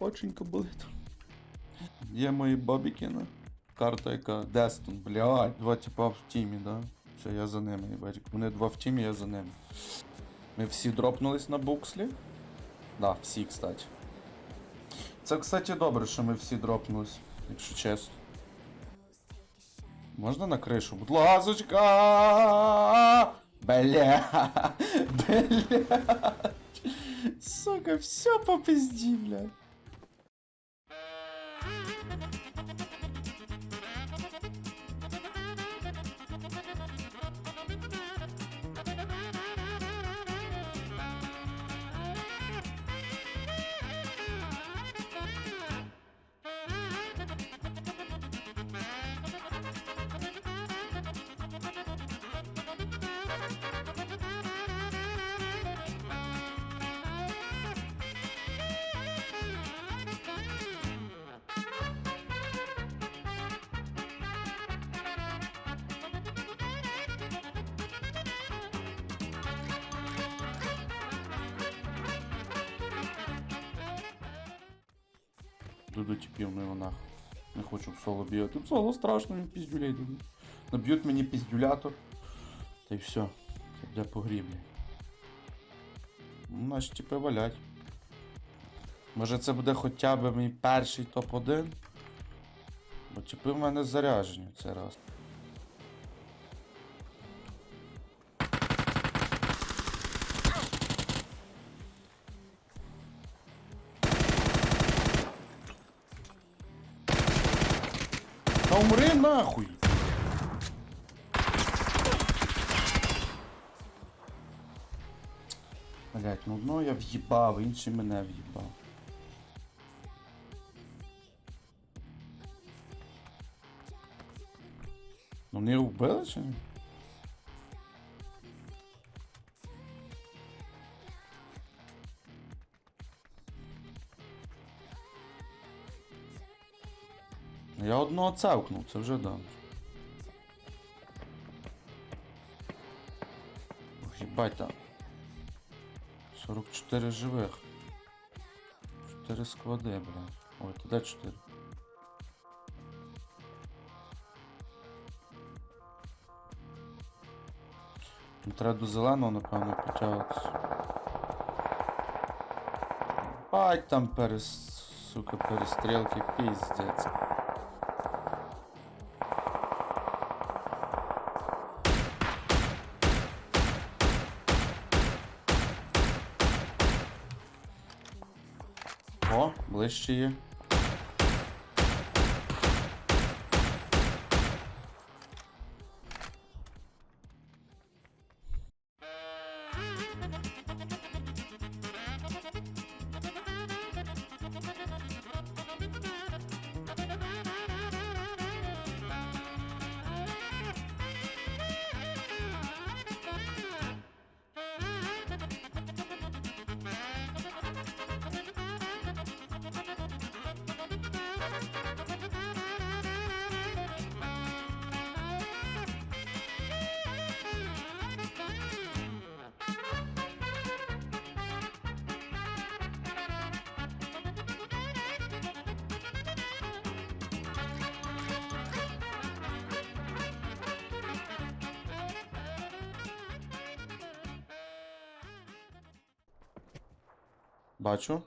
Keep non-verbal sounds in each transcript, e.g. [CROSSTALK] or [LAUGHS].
Оченька болить. Є мої бабікіни. Карта яка Дестон, блядь, два типа в тімі, да? Все, я за ними, бачик. Вони два в тімі, я за ними. Ми всі дропнулись на букслі. Да, всі, кстати. Це, кстати, добре, що ми всі дропнулись, якщо чесно. Можна на кришу? Будь ласочка! Бля! [LAUGHS] Бля! Сука, все по пизді, блядь. Ну його нахуй. Не хочу в соло бігати. В соло страшно, мені піздюлей дадуть. Наб'ють мені піздюлятор. Та й все. Це буде по. Ну, наші типи валять. Може це буде хоча б мій перший топ-1. Бо типи в мене заряжені в цей раз. Та умри нахуй! Блять, ну одно я в'їбав, інший мене в'їбав. Ну не вбили чи? Я одного цевкнув, це вже да. Їбать там. 44 живих. 4 склади, блядь. Ой, туди 4. Ну, Треба до зеленого, напевно, потягатися. Бать там перес... сука, перестрілки, піздець. О, ближче є. Бачу.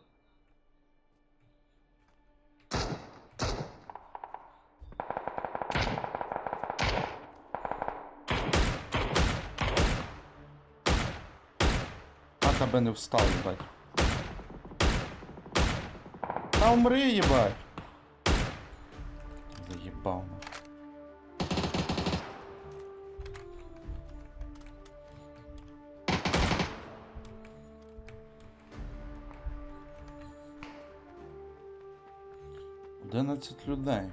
Ака не встав, блядь. Та умри, їбать. Заєбав мене. 11 людей.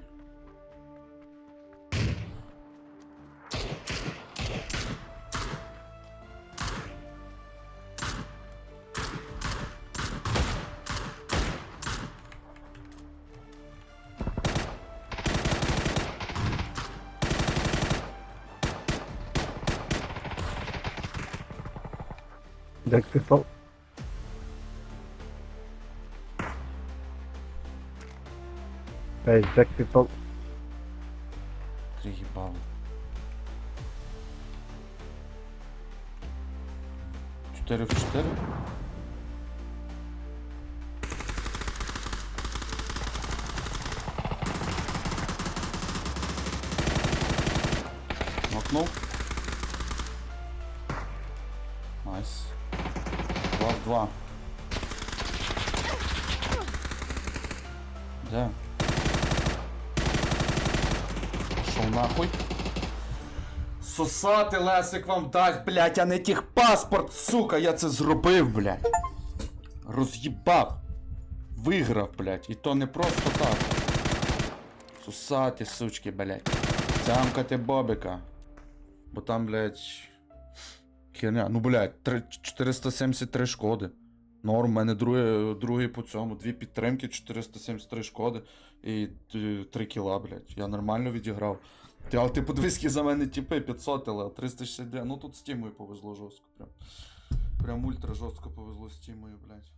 Так, писал. Ей, чак ти то... Три ебало. Четири в четири? Нокнул. Найс. Два в два. Да. Yeah. Пішов нахуй. Сосати Лесик вам дасть, блядь, а не тих паспорт, сука, я це зробив, блядь. Роз'їбав. Виграв, блядь. І то не просто так. Сосати, сучки, блядь. Тямкати бобика. Бо там, блядь. Херня. Ну, блядь, три- 473 шкоди. Норм, у мене друге, другий по цьому. Дві підтримки, 473 шкоди і 3 кіла, блядь. Я нормально відіграв. Ти, але ти подивись, які за мене тіпи 500, але 369. Ну тут з тімою повезло жорстко. Прям. Прям ультра жорстко повезло з тімою, блядь.